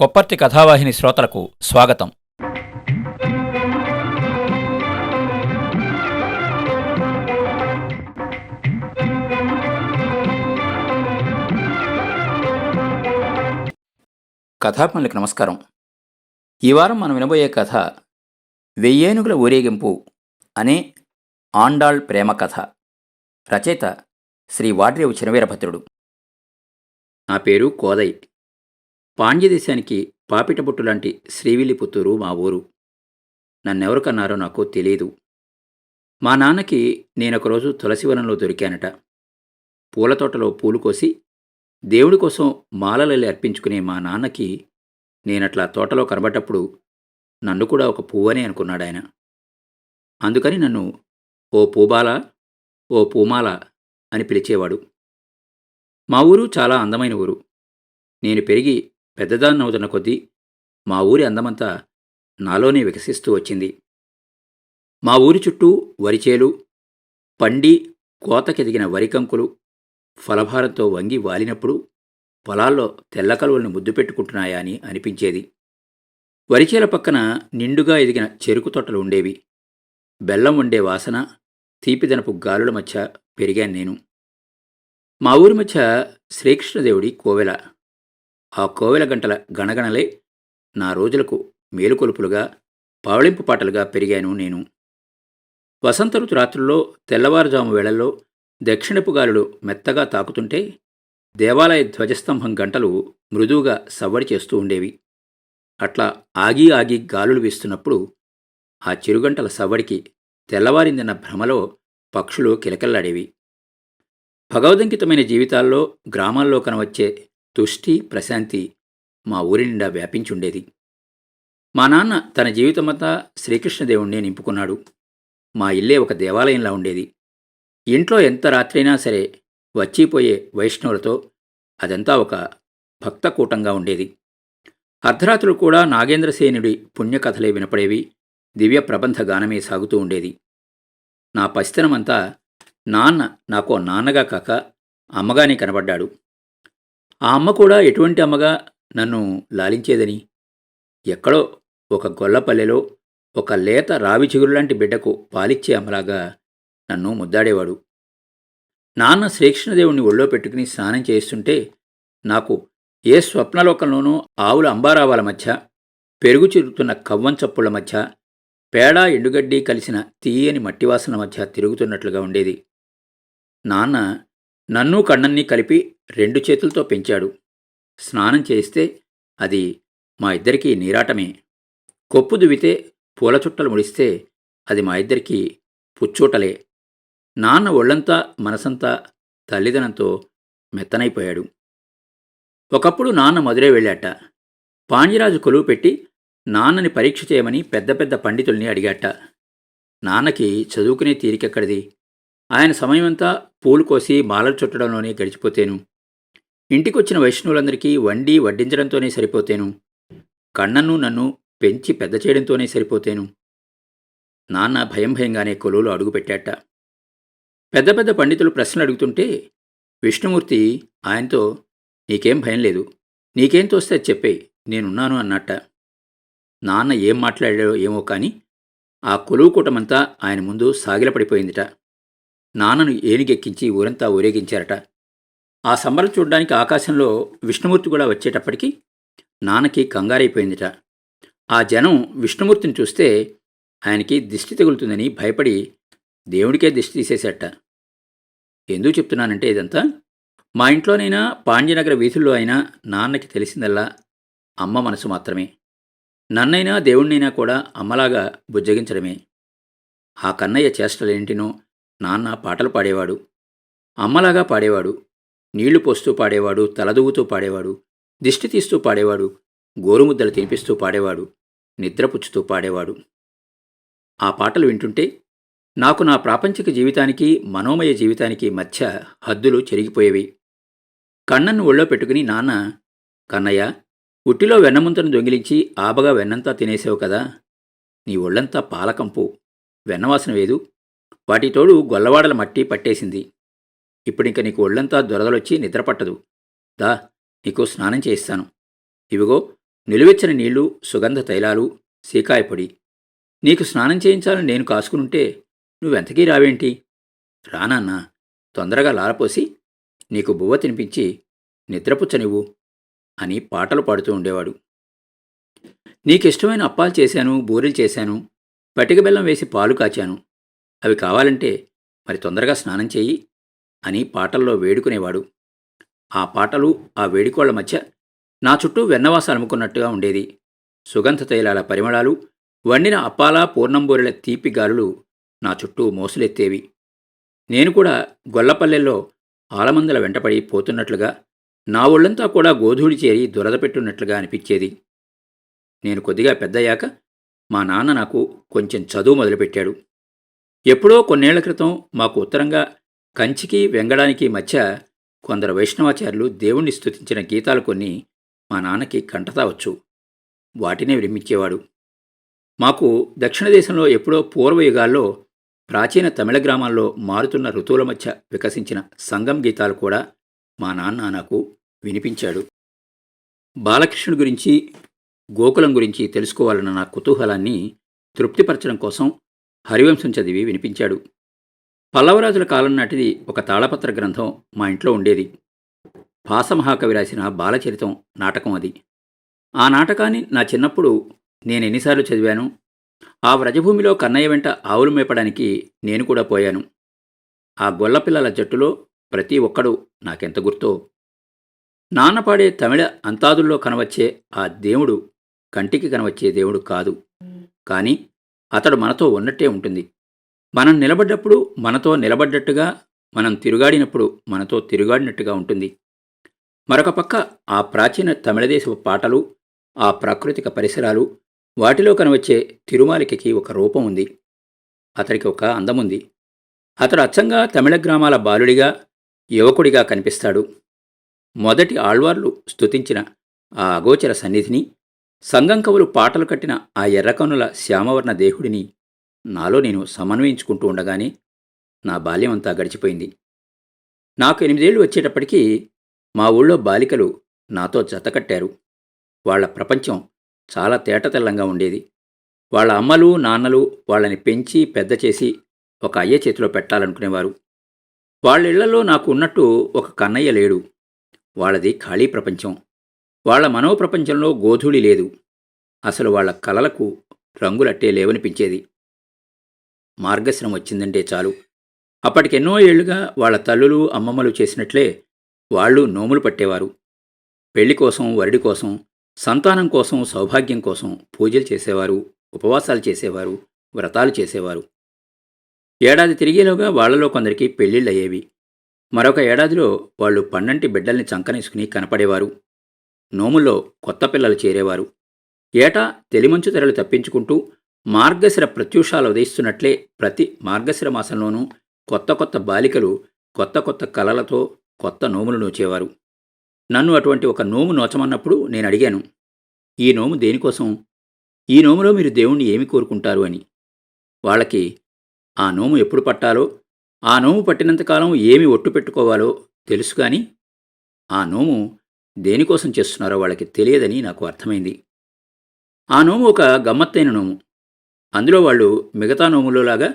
కొప్పర్తి కథావాహిని శ్రోతలకు స్వాగతం. కథాపనులకు నమస్కారం. ఈ వారం మనం వినబోయే కథ వెయ్యేనుగుల ఊరేగింపు అనే ఆండాళ్ ప్రేమ కథ. రచయిత శ్రీ వాడ్రేవు చినవీరభద్రుడు. నా పేరు కోదయ్ పాండ్యదేశానికి పాపిటబుట్టు లాంటి శ్రీవిల్లిపుత్తూరు మా ఊరు. నన్నెవరు కన్నారో నాకు తెలియదు మా నాన్నకి నేనొకరోజు తులసివనంలో దొరికానట. పూల తోటలో పూలు కోసి దేవుడి కోసం మాలలల్లి అర్పించుకునే మా నాన్నకి నేనట్లా తోటలో కనబడ్డప్పుడు నన్ను కూడా ఒక పువ్వనే అనుకున్నాడాయన. అందుకని నన్ను ఓ పూబాల ఓ పూమాల అని పిలిచేవాడు. మా ఊరు చాలా అందమైన ఊరు. నేను పెరిగి పెద్దదాన్నవుతున్న కొద్దీ మా ఊరి అందమంతా నాలోనే వికసిస్తూ వచ్చింది. మా ఊరి చుట్టూ వరిచేలు పండి కోతకెదిగిన వరికంకులు ఫలభారంతో వంగి వాలినప్పుడు పొలాల్లో తెల్ల కలువల్ని ముద్దు పెట్టుకుంటున్నాయా అని అనిపించేది. వరిచేల పక్కన నిండుగా ఎదిగిన చెరుకు తోటలు ఉండేవి. బెల్లం ఉండే వాసన తీపిదనపు గాలుల మధ్య పెరిగాను నేను. మా ఊరి మధ్య శ్రీకృష్ణదేవుడి కోవెల ఆ కోవెల గంటల గణగణలే నా రోజులకు మేలుకొలుపులుగా పవళింపు పాటలుగా పెరిగాను నేను. వసంత ఋతు రాత్రుల్లో తెల్లవారుజాము వేళల్లో దక్షిణపు గాలులు మెత్తగా తాకుతుంటే దేవాలయ ధ్వజస్తంభం గంటలు మృదువుగా సవ్వడి చేస్తూ ఉండేవి. అట్లా ఆగి ఆగి గాలులు వీస్తున్నప్పుడు ఆ చిరుగంటల సవ్వడికి తెల్లవారిందన్న భ్రమలో పక్షులు కిలకల్లాడేవి. భగవదంకితమైన జీవితాల్లో గ్రామాల్లో కనవచ్చే తుష్టి ప్రశాంతి మా ఊరి నిండా వ్యాపించుండేది. మా నాన్న తన జీవితమంతా శ్రీకృష్ణదేవుణ్ణే నింపుకున్నాడు. మా ఇల్లే ఒక దేవాలయంలా ఉండేది. ఇంట్లో ఎంత రాత్రైనా సరే వచ్చిపోయే వైష్ణవులతో అదంతా ఒక భక్తకూటంగా ఉండేది. అర్ధరాత్రులు కూడా నాగేంద్రసేనుడి పుణ్యకథలే వినపడేవి. దివ్య ప్రబంధ గానమే సాగుతూ ఉండేది. నా పసితనమంతా నాన్న నాకో నాన్నగా కాక అమ్మగానే కనబడ్డాడు. ఆ అమ్మ కూడా ఎటువంటి అమ్మగా నన్ను లాలించేదని? ఎక్కడో ఒక గొల్లపల్లెలో ఒక లేత రావి చిగురులాంటి బిడ్డకు పాలిచ్చే అమ్మలాగా నన్ను ముద్దాడేవాడు. నాన్న శ్రీకృష్ణదేవుణ్ణి ఒళ్ళో పెట్టుకుని స్నానం చేస్తుంటే నాకు ఏ స్వప్నలోకంలోనూ ఆవుల అంబారావాల మధ్య పెరుగు చిరుగుతున్న కవ్వం చప్పుల మధ్య పేడ ఎండుగడ్డి కలిసిన తీయని మట్టివాసన మధ్య తిరుగుతున్నట్లుగా ఉండేది. నాన్న నన్ను కన్నన్ని కలిపి రెండు చేతులతో పెంచాడు. స్నానం చేస్తే అది మా ఇద్దరికీ నీరాటమే. కొప్పు దువ్వితే పూల చుట్టలు ముడిస్తే అది మా ఇద్దరికీ పుచ్చూటలే. నాన్న ఒళ్ళంతా మనసంతా తల్లిదనంతో మెత్తనైపోయాడు. ఒకప్పుడు నాన్న మధురే వెళ్ళాట. పాండ్యరాజు కొలువు పెట్టి నాన్నని పరీక్ష చేయమని పెద్ద పెద్ద పండితుల్ని అడిగాట. నాన్నకి చదువుకునే తీరికెక్కడిది? ఆయన సమయమంతా పూలు కోసి మాలలు చుట్టడంలోనే గడిచిపోతేను. ఇంటికొచ్చిన వైష్ణవులందరికీ వండి వడ్డించడంతోనే సరిపోతేను. కన్నన్ను నన్ను పెంచి పెద్ద చేయడంతోనే సరిపోతేను. నాన్న భయం భయంగానే కొలువులో అడుగుపెట్టాట. పెద్ద పెద్ద పండితులు ప్రశ్నలు అడుగుతుంటే విష్ణుమూర్తి ఆయనతో నీకేం భయం లేదు. నీకేం తోస్తే అది చెప్పే నేనున్నాను అన్నట్ట. నాన్న ఏం మాట్లాడాడో ఏమో కానీ ఆ కొలువు కూటమంతా ఆయన ముందు సాగిలపడిపోయిందిట. నాన్నను ఏనుగెక్కించి ఊరంతా ఊరేగించారట. ఆ సంబరం చూడడానికి ఆకాశంలో విష్ణుమూర్తి కూడా వచ్చేటప్పటికి నాన్నకి కంగారైపోయిందిట. ఆ జనం విష్ణుమూర్తిని చూస్తే ఆయనకి దిష్టి తగులుతుందని భయపడి దేవుడికే దిష్టి తీసేశాట ఎందుకు చెప్తున్నానంటే ఇదంతా? మా ఇంట్లోనైనా పాండ్యనగర వీధుల్లో అయినా నాన్నకి తెలిసిందల్లా అమ్మ మనసు మాత్రమే. నన్నైనా దేవుణ్ణైనా కూడా అమ్మలాగా బుజ్జగించడమే. ఆ కన్నయ్య చేష్టలేంటినో నాన్న పాటలు పాడేవాడు. అమ్మలాగా పాడేవాడు. నీళ్ళు పోస్తూ పాడేవాడు. తలదూగుతూ పాడేవాడు. దిష్టి తీస్తూ పాడేవాడు. గోరుముద్దలు తినిపిస్తూ పాడేవాడు. నిద్రపుచ్చుతూ పాడేవాడు. ఆ పాటలు వింటుంటే నాకు నా ప్రాపంచిక జీవితానికి మనోమయ జీవితానికి మధ్య హద్దులు చెరిగిపోయేవి. కన్నన్ను ఒళ్ళో పెట్టుకుని నాన్న కన్నయ్య ఉట్టిలో వెన్నముంతను దొంగిలించి ఆబగా వెన్నంతా తినేసావు కదా. నీ ఒళ్ళంతా పాలకంపు. వెన్నవాసన వేదు. వాటి తోడు గొల్లవాడల మట్టి పట్టేసింది. ఇప్పుడింక నీకు ఒళ్ళంతా దొరదలొచ్చి నిద్రపట్టదు దా నీకు స్నానం చేయిస్తాను. ఇవిగో నిలువెచ్చని నీళ్ళు సుగంధ తైలాలు సీకాయపొడి నీకు స్నానం చేయించాలని నేను కాసుకునుంటే నువ్వెంతకీ రావేంటి? రానన్నా తొందరగా లారపోసి నీకు బువ్వ తినిపించి నిద్రపుచ్చనివ్వు అని పాటలు పాడుతూ ఉండేవాడు. నీకిష్టమైన అప్పాలు చేశాను బూరెలు చేశాను పటిక బెల్లం వేసి పాలు కాచాను. అవి కావాలంటే మరి తొందరగా స్నానం చేయి అని పాటల్లో వేడుకునేవాడు. ఆ పాటలు ఆ వేడుకోళ్ళ మధ్య నా చుట్టూ వెన్నవాస అలుముకున్నట్టుగా ఉండేది. సుగంధ తైలాల పరిమళాలు వండిన అప్పాల పూర్ణంబూరెల తీపి గాలులు నా చుట్టూ మోసులెత్తేవి. నేను కూడా గొల్లపల్లెల్లో ఆలమందల వెంటపడి పోతున్నట్లుగా నా ఒళ్ళంతా కూడా గోధూళి చేరి దురదపెట్టున్నట్లుగా అనిపించేది. నేను కొద్దిగా పెద్దయ్యాక మా నాన్న నాకు కొంచెం చదువు మొదలుపెట్టాడు. ఎప్పుడో కొన్నేళ్ళ క్రితం మాకు ఉత్తరంగా కంచికి వెంగడానికి మధ్య కొందరు వైష్ణవాచార్యులు దేవుణ్ణి స్థుతించిన గీతాలు కొన్ని మా నాన్నకి కంటతావచ్చు. వాటినే విరమించేవాడు. మాకు దక్షిణ దేశంలో ఎప్పుడో పూర్వయుగాల్లో ప్రాచీన తమిళ గ్రామాల్లో మారుతున్న ఋతువుల మధ్య వికసించిన సంగం గీతాలు కూడా మా నాన్న నాకు వినిపించాడు. బాలకృష్ణుడి గురించి గోకులం గురించి తెలుసుకోవాలన్న నా కుతూహలాన్ని తృప్తిపరచడం కోసం హరివంశం చదివి వినిపించాడు. పల్లవరాజుల కాలం నాటిది ఒక తాళపత్ర గ్రంథం మా ఇంట్లో ఉండేది. భాసమహాకవి రాసిన బాలచరితం నాటకం అది. ఆ నాటకాన్ని నా చిన్నప్పుడు నేను ఎన్నిసార్లు చదివాను. ఆ వ్రజభూమిలో కన్నయ్య వెంట ఆవులు మేపడానికి నేను కూడా పోయాను. ఆ గొల్లపిల్లల జట్టులో ప్రతి ఒక్కడు నాకెంత గుర్తో? నాన్నపాడే తమిళ అంతాదుల్లో కనవచ్చే ఆ దేవుడు కంటికి కనవచ్చే దేవుడు కాదు. కానీ అతడు మనతో ఉన్నట్టే ఉంటుంది. మనం నిలబడ్డప్పుడు మనతో నిలబడ్డట్టుగా మనం తిరుగాడినప్పుడు మనతో తిరుగాడినట్టుగా ఉంటుంది. మరొక పక్క ఆ ప్రాచీన తమిళదేశపు పాటలు ఆ ప్రాకృతిక పరిసరాలు వాటిలో కనవచ్చే తిరుమాలికకి ఒక రూపం ఉంది. అతడికి ఒక అందముంది అతడు అచ్చంగా తమిళ గ్రామాల బాలుడిగా యువకుడిగా కనిపిస్తాడు. మొదటి ఆళ్వార్లు స్తుతించిన ఆ అగోచర సన్నిధిని సంగం కవులు పాటలు కట్టిన ఆ ఎర్రకనుల శ్యామవర్ణ దేహుడిని నాలో నేను సమన్వయించుకుంటూ ఉండగానే నా బాల్యమంతా గడిచిపోయింది. నాకు ఎనిమిదేళ్ళు వచ్చేటప్పటికీ మా ఊళ్ళో బాలికలు నాతో జతకట్టారు వాళ్ళ ప్రపంచం చాలా తేటతెల్లంగా ఉండేది. వాళ్ళ అమ్మలు నాన్నలు వాళ్ళని పెంచి పెద్ద చేసి ఒక అయ్య చేతిలో పెట్టాలనుకునేవారు. వాళ్ళిళ్ళలో నాకు ఉన్నట్టు ఒక కన్నయ్య లేడు. వాళ్ళది ఖాళీ ప్రపంచం. వాళ్ళ మనోప్రపంచంలో గోధుళి లేదు. అసలు వాళ్ళ కలలకు రంగులట్టే లేవనిపించేది. మార్గశ్రం వచ్చిందంటే చాలు. అప్పటికెన్నో ఏళ్ళుగా వాళ్ళ తల్లులు అమ్మమ్మలు చేసినట్లే వాళ్ళు నోములు పట్టేవారు. పెళ్ళి కోసం వరడి కోసం సంతానం కోసం సౌభాగ్యం కోసం పూజలు చేసేవారు ఉపవాసాలు చేసేవారు వ్రతాలు చేసేవారు. ఏడాది తిరిగేలోగా వాళ్ళలో కొందరికి పెళ్ళిళ్ళయ్యేవి మరొక ఏడాదిలో వాళ్ళు పన్నంటి బిడ్డల్ని చంకనేసుకుని కనపడేవారు. నోముల్లో కొత్త పిల్లలు చేరేవారు. ఏటా తెలిమంచు తెరలు తప్పించుకుంటూ మార్గశిర ప్రత్యూషాలు ఉదయిస్తున్నట్లే ప్రతి మార్గశిర మాసంలోనూ కొత్త కొత్త బాలికలు కొత్త కొత్త కలలతో కొత్త నోములు నోచేవారు. నన్ను అటువంటి ఒక నోము నోచమన్నప్పుడు నేను అడిగాను ఈ నోము దేనికోసం? ఈ నోములో మీరు దేవుణ్ణి ఏమి కోరుకుంటారు? అని. వాళ్ళకి ఆ నోము ఎప్పుడు పట్టాలో ఆ నోము పట్టినంతకాలం ఏమి ఒట్టు పెట్టుకోవాలో తెలుసు కానీ ఆ నోము దేనికోసం చేస్తున్నారో వాళ్ళకి తెలియదని నాకు అర్థమైంది. ఆ నోము ఒక గమ్మత్తైన నోము. అందులో వాళ్ళు మిగతా నోములోలాగా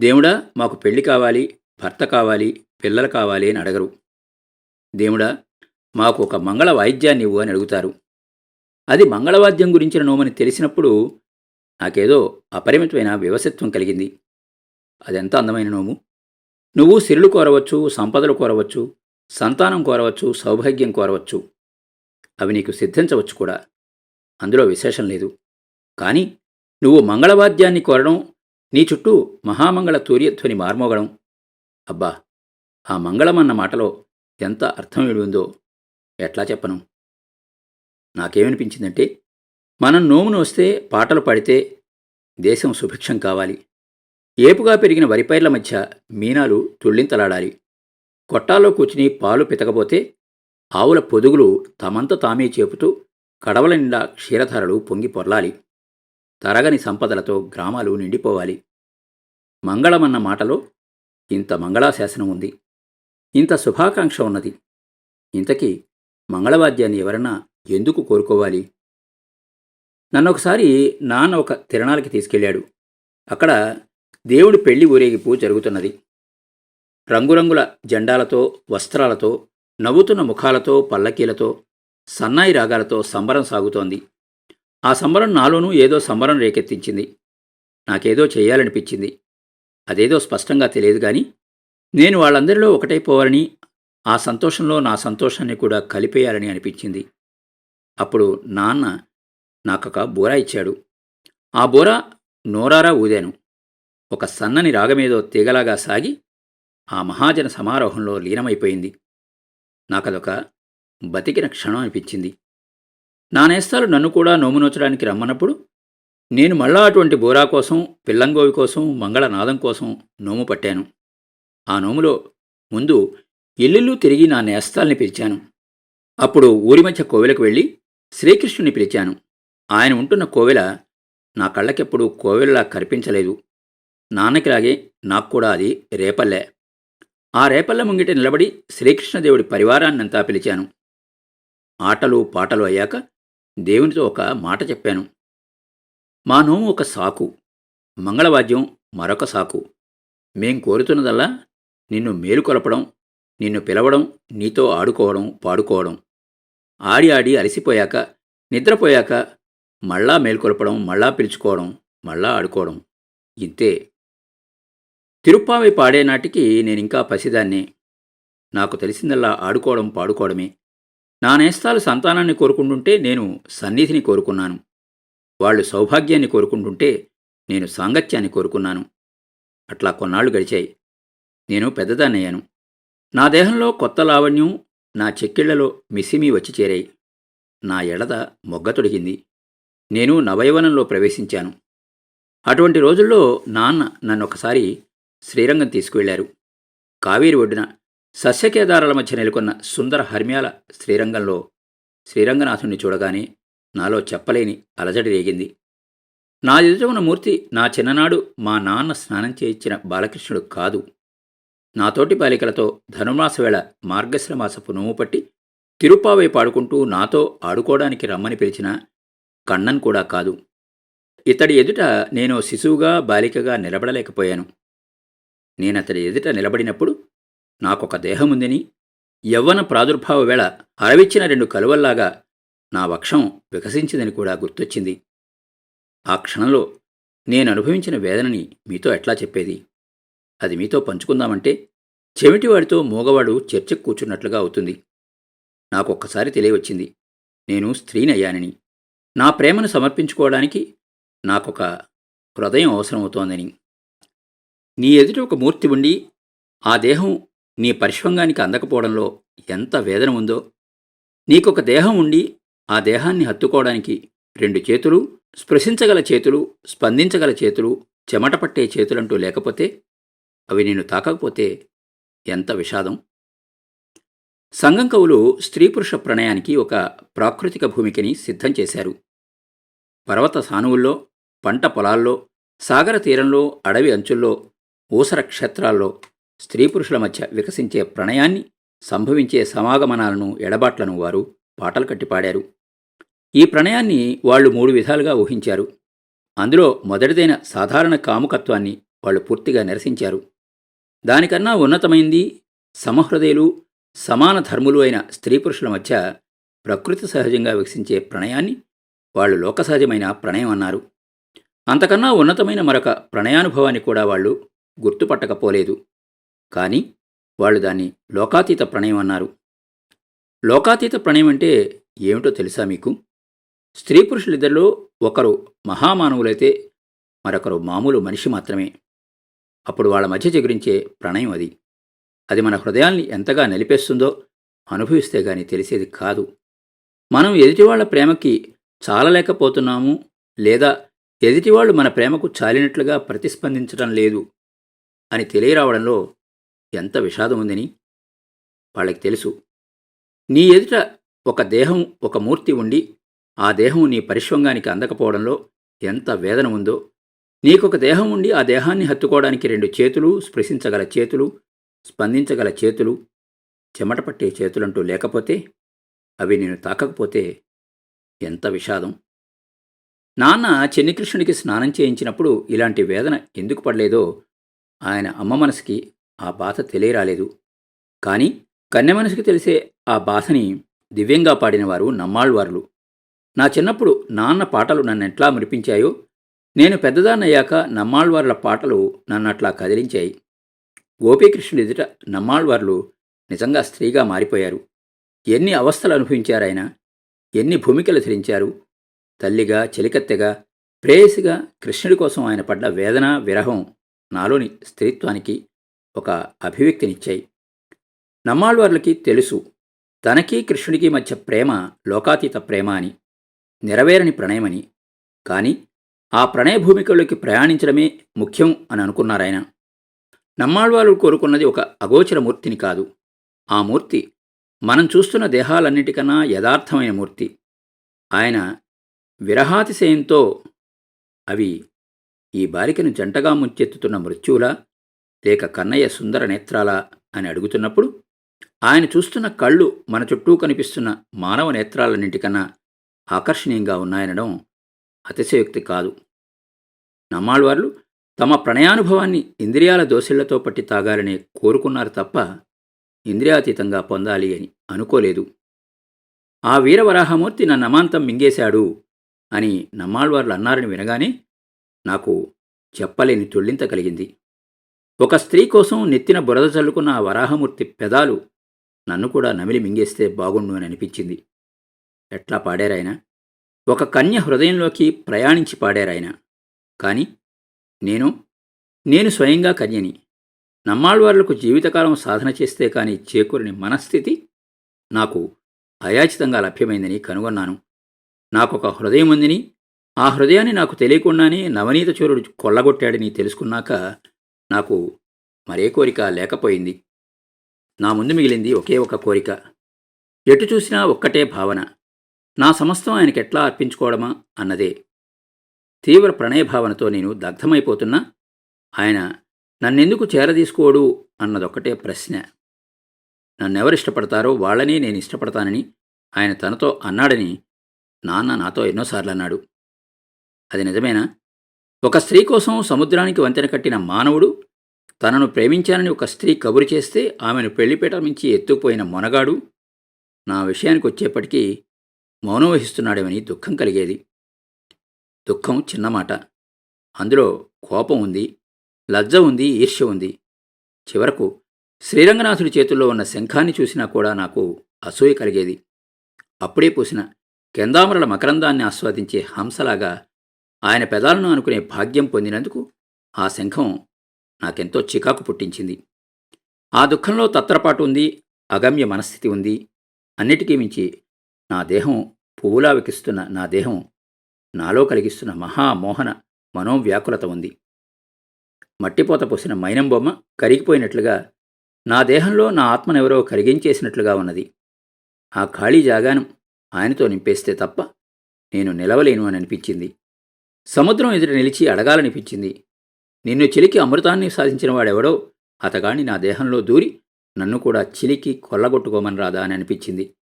దేవుడా మాకు పెళ్ళి కావాలి భర్త కావాలి పిల్లలు కావాలి అని అడగరు. దేవుడా మాకు ఒక మంగళ వాయిద్యాన్ని ఇవ్వు అని అడుగుతారు. అది మంగళవాద్యం గురించిన నోమని తెలిసినప్పుడు నాకేదో అపరిమితమైన వివసత్వం కలిగింది. అదెంత అందమైన నోము? నువ్వు సిరులు కోరవచ్చు సంపదలు కోరవచ్చు సంతానం కోరవచ్చు సౌభాగ్యం కోరవచ్చు. అవి నీకు సిద్ధించవచ్చు కూడా. అందులో విశేషం లేదు. కానీ నువ్వు మంగళవాద్యాన్ని కోరడం నీ చుట్టూ మహామంగళ తూర్యధ్వని మార్మోగడం. అబ్బా! ఆ మంగళమన్న మాటలో ఎంత అర్థం ఉందో ఎట్లా చెప్పను? నాకేమనిపించిందంటే మనం నోమును వస్తే పాటలు పాడితే దేశం సుభిక్షం కావాలి. ఏపుగా పెరిగిన వరిపైర్ల మధ్య మీనాలు తుళ్ళింతలాడాలి. కొట్టాల్లో కూర్చుని పాలు పితకపోతే ఆవుల పొదుగులు తమంత తామే చేపుతూ కడవల నిండా క్షీరధారలు పొంగి పొర్లాలి. తరగని సంపదలతో గ్రామాలు నిండిపోవాలి. మంగళమన్న మాటలో ఇంత మంగళాశాసనం ఉంది. ఇంత శుభాకాంక్ష ఉన్నది. ఇంతకీ మంగళవాద్యాన్ని ఎవరన్నా ఎందుకు కోరుకోవాలి? నన్ను ఒకసారి నాన్న ఒక తిరణాలకి తీసుకెళ్ళాడు. అక్కడ దేవుడి పెళ్ళి ఊరేగింపు జరుగుతున్నది. రంగురంగుల జెండాలతో వస్త్రాలతో నవ్వుతున్న ముఖాలతో పల్లకీలతో సన్నాయి రాగాలతో సంబరం సాగుతోంది. ఆ సంబరం నాలోనూ ఏదో సంబరం రేకెత్తించింది. నాకేదో చేయాలనిపించింది. అదేదో స్పష్టంగా తెలియదు కానీ నేను వాళ్ళందరిలో ఒకటైపోవాలని ఆ సంతోషంలో నా సంతోషాన్ని కూడా కలిపేయాలని అనిపించింది. అప్పుడు నాన్న నాకొక బూర ఇచ్చాడు. ఆ బూర నోరారా ఊదాను. ఒక సన్నని రాగమేదో తీగలాగా సాగి ఆ మహాజన సమారోహంలో లీనమైపోయింది. నాకదొక బతికిన క్షణం అనిపించింది. నా నేస్తాలు నన్ను కూడా నోమునోచడానికి రమ్మన్నప్పుడు నేను మళ్ళా అటువంటి బోరా కోసం పిల్లంగోవి కోసం మంగళనాదం కోసం నోము పట్టాను. ఆ నోములో ముందు ఇల్లు తిరిగి నా నేస్తాల్ని పిలిచాను. అప్పుడు ఊరి మధ్య కోవెలకు వెళ్ళి శ్రీకృష్ణుని పిలిచాను. ఆయన ఉంటున్న కోవెల నా కళ్ళకెప్పుడు కోవెలలా కనిపించలేదు నాన్నకిలాగే నాకు కూడా అది రేపల్లే. ఆ రేపల్ల ముంగిట నిలబడి శ్రీకృష్ణదేవుడి పరివారాన్నంతా పిలిచాను. ఆటలు పాటలు అయ్యాక దేవునితో ఒక మాట చెప్పాను. మా నోము ఒక సాకు మంగళవాద్యం మరొక సాకు. మేం కోరుతున్నదల్లా నిన్ను మేలుకొలపడం నిన్ను పిలవడం నీతో ఆడుకోవడం పాడుకోవడం. ఆడి ఆడి అలసిపోయాక నిద్రపోయాక మళ్ళా మేల్కొలపడం మళ్ళా పిలుచుకోవడం మళ్ళా ఆడుకోవడం. ఇంతే తిరుప్పావి పాడే నాటికి నేనింకా పసిదాన్నే. నాకు తెలిసిందల్లా ఆడుకోవడం పాడుకోవడమే. నా నేస్తాలు సంతానాన్ని కోరుకుంటుంటే నేను సన్నిధిని కోరుకున్నాను. వాళ్ళు సౌభాగ్యాన్ని కోరుకుంటుంటే నేను సాంగత్యాన్ని కోరుకున్నాను. అట్లా కొన్నాళ్ళు గడిచాయి. నేను పెద్దదాన్నయ్యాను. నా దేహంలో కొత్త లావణ్యం నా చెక్కిళ్ళలో మిసిమి వచ్చి చేరాయి. నా ఎడద మొగ్గ తొడిగింది. నేను నవయవనంలో ప్రవేశించాను. అటువంటి రోజుల్లో నాన్న నన్నొకసారి శ్రీరంగం తీసుకువెళ్ళారు. కావేరి ఒడ్డున సస్యకేదారాల మధ్య నెలకొన్న సుందర హర్మ్యాల శ్రీరంగంలో శ్రీరంగనాథుణ్ణి చూడగానే నాలో చెప్పలేని అలజడి రేగింది. నా ఎదుట ఉన్న మూర్తి నా చిన్ననాడు మా నాన్న స్నానం చేయించిన బాలకృష్ణుడు కాదు. నాతోటి బాలికలతో ధనుమాస వేళ మార్గశ్రమాసపు నోము పట్టి తిరుపావై పాడుకుంటూ నాతో ఆడుకోవడానికి రమ్మని పిలిచిన కన్నన్ కూడా కాదు. ఇతడి ఎదుట నేను శిశువుగా బాలికగా నిలబడలేకపోయాను. నేనతడి ఎదుట నిలబడినప్పుడు నాకొక దేహముందని యవ్వన ప్రాదుర్భావ వేళ అరవిచ్చిన రెండు కలువల్లాగా నా వక్షం వికసించిందని కూడా గుర్తొచ్చింది. ఆ క్షణంలో నేను అనుభవించిన వేదనని మీతో ఎట్లా చెప్పేది? అది మీతో పంచుకుందామంటే చెవిటివాడితో మూగవాడు చర్చకు కూర్చున్నట్లుగా అవుతుంది. నాకొక్కసారి తెలియవచ్చింది. నేను స్త్రీనయ్యానని. నా ప్రేమను సమర్పించుకోవడానికి నాకొక హృదయం అవసరమవుతోందని. నీ ఎదుట ఒక మూర్తి ఉండి ఆ దేహం నీ పరిష్వంగానికి అందకపోవడంలో ఎంత వేదన ఉందో. నీకొక దేహం ఉండి ఆ దేహాన్ని హత్తుకోవడానికి రెండు చేతులు స్పృశించగల చేతులు స్పందించగల చేతులు చెమట పట్టే చేతులంటూ లేకపోతే అవి నేను తాకకపోతే ఎంత విషాదం. సంఘం కవులు స్త్రీ పురుష ప్రణయానికి ఒక ప్రాకృతిక భూమికని సిద్ధం చేశారు. పర్వత సానువుల్లో పంట పొలాల్లో సాగర తీరంలో అడవి అంచుల్లో ఊసర క్షేత్రాల్లో స్త్రీ పురుషుల మధ్య వికసించే ప్రణయాన్ని సంభవించే సమాగమనాలను ఎడబాట్లను వారు పాటలు కట్టిపాడారు. ఈ ప్రణయాన్ని వాళ్ళు మూడు విధాలుగా ఊహించారు. అందులో మొదటిదైన సాధారణ కాముకత్వాన్ని వాళ్ళు పూర్తిగా నిరసించారు. దానికన్నా ఉన్నతమైంది సమహృదయులు సమాన ధర్ములు అయిన స్త్రీ పురుషుల మధ్య ప్రకృతి సహజంగా వికసించే ప్రణయాన్ని వాళ్ళు లోకసహజమైన ప్రణయం అన్నారు. అంతకన్నా ఉన్నతమైన మరొక ప్రణయానుభవాన్ని కూడా వాళ్ళు గుర్తుపట్టకపోలేదు. కానీ వాళ్ళు దాన్ని లోకాతీత ప్రణయం అన్నారు. లోకాతీత ప్రణయం అంటే ఏమిటో తెలుసా మీకు? స్త్రీ పురుషులిద్దరిలో ఒకరు మహామానవులైతే మరొకరు మామూలు మనిషి మాత్రమే. అప్పుడు వాళ్ళ మధ్య చిగురించే ప్రణయం అది. అది మన హృదయాల్ని ఎంతగా నిలిపేస్తుందో అనుభవిస్తే గాని తెలిసేది కాదు. మనం ఎదుటివాళ్ళ ప్రేమకి చాలలేకపోతున్నాము లేదా ఎదుటివాళ్ళు మన ప్రేమకు చాలినట్లుగా ప్రతిస్పందించడం లేదు. అని తెలియరావడంలో ఎంత విషాదం ఉందని వాళ్ళకి తెలుసు. నీ ఎదుట ఒక దేహం ఒక మూర్తి ఉండి ఆ దేహం నీ పరిశ్వంగానికి అందకపోవడంలో ఎంత వేదన ఉందో నీకొక దేహం ఉండి ఆ దేహాన్ని హత్తుకోవడానికి రెండు చేతులు స్పృశించగల చేతులు స్పందించగల చేతులు చెమట పట్టే చేతులంటూ లేకపోతే అవి నేను తాకకపోతే ఎంత విషాదం. నాన్న చెన్నికృష్ణుడికి స్నానం చేయించినప్పుడు ఇలాంటి వేదన ఎందుకు పడలేదో ఆయన అమ్మ మనసుకి ఆ బాధ తెలియరాలేదు. కానీ కన్య మనసుకి తెలిసే ఆ బాధని దివ్యంగా పాడినవారు నమ్మాళ్వార్లు. నా చిన్నప్పుడు నాన్న పాటలు నన్నెట్లా మురిపించాయో నేను పెద్దదాన్నయ్యాక నమ్మాళ్వార్ల పాటలు నన్నట్లా కదిలించాయి. గోపీకృష్ణుడు ఎదుట నమ్మాళ్వార్లు నిజంగా స్త్రీగా మారిపోయారు. ఎన్ని అవస్థలు అనుభవించారాయన ఎన్ని భూమికలు ధరించారు. తల్లిగా చెలికత్తెగా ప్రేయసిగా కృష్ణుడి కోసం ఆయన పడ్డ వేదన విరహం నాలోని స్త్రీత్వానికి ఒక అభివ్యక్తినిచ్చాయి. నమ్మాళ్వార్లకి తెలుసు తనకి కృష్ణుడికి మధ్య ప్రేమ లోకాతీత ప్రేమ అని నెరవేరని ప్రణయమని కానీ ఆ ప్రణయ భూమికలోకి ప్రయాణించడమే ముఖ్యం అని అనుకున్నారాయన నమ్మాళ్వారు కోరుకున్నది ఒక అగోచర మూర్తిని కాదు. ఆ మూర్తి మనం చూస్తున్న దేహాలన్నిటికన్నా యథార్థమైన మూర్తి. ఆయన విరహాతిశయంతో అవి ఈ బాలికను జంటగా ముంచెత్తుతున్న మృత్యువులా లేక కన్నయ్య సుందర నేత్రాలా అని అడుగుతున్నప్పుడు ఆయన చూస్తున్న కళ్ళు మన చుట్టూ కనిపిస్తున్న మానవ నేత్రాలన్నింటికన్నా ఆకర్షణీయంగా ఉన్నాయనడం అతిశయోక్తి కాదు. నమ్మాళ్వార్లు తమ ప్రణయానుభవాన్ని ఇంద్రియాల దోసిళ్ళతో పట్టి తాగాలని కోరుకున్నారు తప్ప ఇంద్రియాతీతంగా పొందాలి అని అనుకోలేదు. ఆ వీరవరాహమూర్తి నన్నమాంతం మింగేశాడు అని నమ్మాళ్వార్లు అన్నారని వినగానే నాకు చెప్పలేని తొళ్ళింత కలిగింది. ఒక స్త్రీ కోసం నెత్తిన బురద చల్లుకున్న ఆ వరాహమూర్తి పెదాలు నన్ను కూడా నమిలి మింగేస్తే బాగుండు అని అనిపించింది. ఎట్లా పాడారాయన? ఒక కన్య హృదయంలోకి ప్రయాణించి పాడారాయన. కానీ నేను నేను స్వయంగా కన్యని. నమ్మాళ్వార్లకు జీవితకాలం సాధన చేస్తే కానీ చేకూరని మనస్థితి నాకు అయాచితంగా లభ్యమైందని కనుగొన్నాను. నాకొక హృదయం ఉందని ఆ హృదయాన్ని నాకు తెలియకుండానే నవనీత చోరుడు కొల్లగొట్టాడని తెలుసుకున్నాక నాకు మరే కోరిక లేకపోయింది. నా ముందు మిగిలింది ఒకే ఒక కోరిక. ఎటు చూసినా ఒక్కటే భావన. నా సమస్తం ఆయనకెట్లా అర్పించుకోవడమా అన్నదే. తీవ్ర ప్రణయభావనతో నేను దగ్ధమైపోతున్నా ఆయన నన్నెందుకు చేరదీసుకోడు అన్నదొక్కటే ప్రశ్న. నన్నెవరు ఇష్టపడతారో వాళ్ళనే నేను ఇష్టపడతానని ఆయన తనతో అన్నాడని నాన్న నాతో ఎన్నోసార్లు అన్నాడు అది నిజమేనా? ఒక స్త్రీ కోసం సముద్రానికి వంతెన కట్టిన మానవుడు తనను ప్రేమించానని ఒక స్త్రీ కబురు చేస్తే ఆమెను పెళ్ళిపేట నుంచి ఎత్తుకుపోయిన మొనగాడు నా విషయానికి వచ్చేప్పటికీ మౌనం వహిస్తున్నాడేమని దుఃఖం కలిగేది. దుఃఖం చిన్నమాట అందులో కోపం ఉంది లజ్జ ఉంది ఈర్ష్య ఉంది. చివరకు శ్రీరంగనాథుడి చేతుల్లో ఉన్న శంఖాన్ని చూసినా కూడా నాకు అసూయ కలిగేది. అప్పుడే పూసిన కెందామరల మకరందాన్ని ఆస్వాదించే హంసలాగా ఆయన పెదాలను అనుకునే భాగ్యం పొందినందుకు ఆ శంఖం నాకెంతో చికాకు పుట్టించింది. ఆ దుఃఖంలో తత్రపాటు ఉంది అగమ్య మనస్థితి ఉంది. అన్నిటికీ మించి నా దేహం పువ్వులా వికిస్తున్న నా దేహం నాలో కలిగిస్తున్న మహామోహన మనోవ్యాకులత ఉంది. మట్టిపోత పోసిన మైనం బొమ్మ కరిగిపోయినట్లుగా నా దేహంలో నా ఆత్మనెవరో కరిగించేసినట్లుగా ఉన్నది. ఆ ఖాళీ జాగాను ఆయనతో నింపేస్తే తప్ప నేను నిలవలేను అని అనిపించింది. సముద్రం ఎదురు నిలిచి అడగాలనిపించింది. నిన్ను చిలికి అమృతాన్ని సాధించిన వాడెవడో? అతగాని నా దేహంలో దూరి నన్ను కూడా చిలికి కొల్లగొట్టుకోమని రాదా అని అనిపించింది.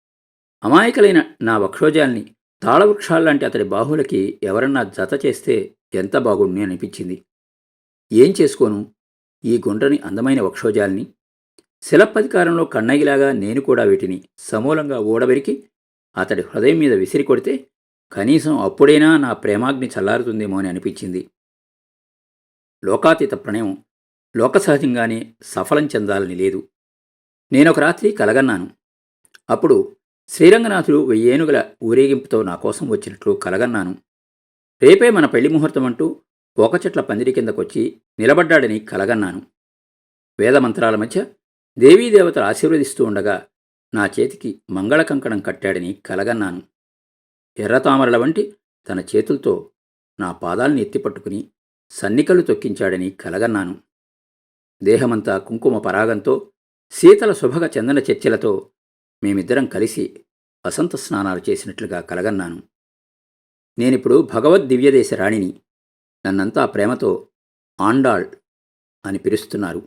అమాయకులైన నా వక్షోజాల్ని తాళవృక్షాల్లాంటి అతడి బాహులకి ఎవరన్నా జత చేస్తే ఎంత బాగుండి అనిపించింది. ఏం చేసుకోను? ఈ గుండ్రని అందమైన వక్షోజాల్ని? శిలప్పధికారంలో కన్నగిలాగా నేను కూడా వీటిని సమూలంగా ఊడబెరికి అతడి హృదయం మీద విసిరి కొడితే కనీసం అప్పుడైనా నా ప్రేమాగ్ని చల్లారుతుందేమో అని అనిపించింది. లోకాతీత ప్రణయం లోకసహజంగానే సఫలం చెందాలని లేదు. నేనొక రాత్రి కలగన్నాను. అప్పుడు శ్రీరంగనాథుడు వెయ్యేనుగల ఊరేగింపుతో నా కోసం వచ్చినట్లు కలగన్నాను. రేపే మన పెళ్ళి ముహూర్తం అంటూ ఒక చెట్ల పందిరి కిందకొచ్చి నిలబడ్డాడని కలగన్నాను. వేదమంత్రాల మధ్య దేవీదేవతలు ఆశీర్వదిస్తూ ఉండగా నా చేతికి మంగళ కంకణం కట్టాడని కలగన్నాను. ఎర్రతామరల వంటి తన చేతులతో నా పాదాల్ని ఎత్తిపట్టుకుని సన్నికలు తొక్కించాడని కలగన్నాను. దేహమంతా కుంకుమ పరాగంతో శీతల శుభగ చందన చర్చలతో మేమిద్దరం కలిసి వసంత స్నానాలు చేసినట్లుగా కలగన్నాను. నేనిప్పుడు భగవద్ దివ్యదేశ రాణిని నన్నంతా ప్రేమతో ఆండాళ్ అని పిలుస్తున్నారు.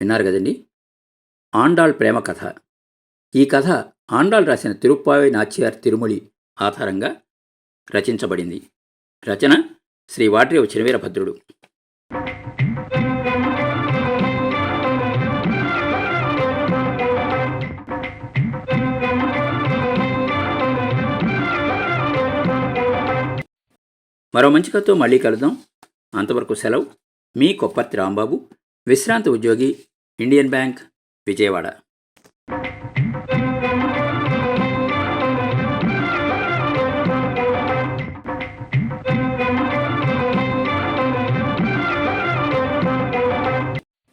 విన్నారు కదండి? ఆండాళ్ ప్రేమ కథ. ఈ కథ ఆండాళ్ రాసిన తిరుప్పావి నాచ్యార్ తిరుమలి ఆధారంగా రచించబడింది. రచన శ్రీ వాట్రేవు చినవీరభద్రుడు. మరో మంచి కథతో మళ్ళీ కలుద్దాం. అంతవరకు సెలవు. మీ కొప్పర్తి రాంబాబు విశ్రాంతి ఉద్యోగి ఇండియన్ బ్యాంక్ విజయవాడ.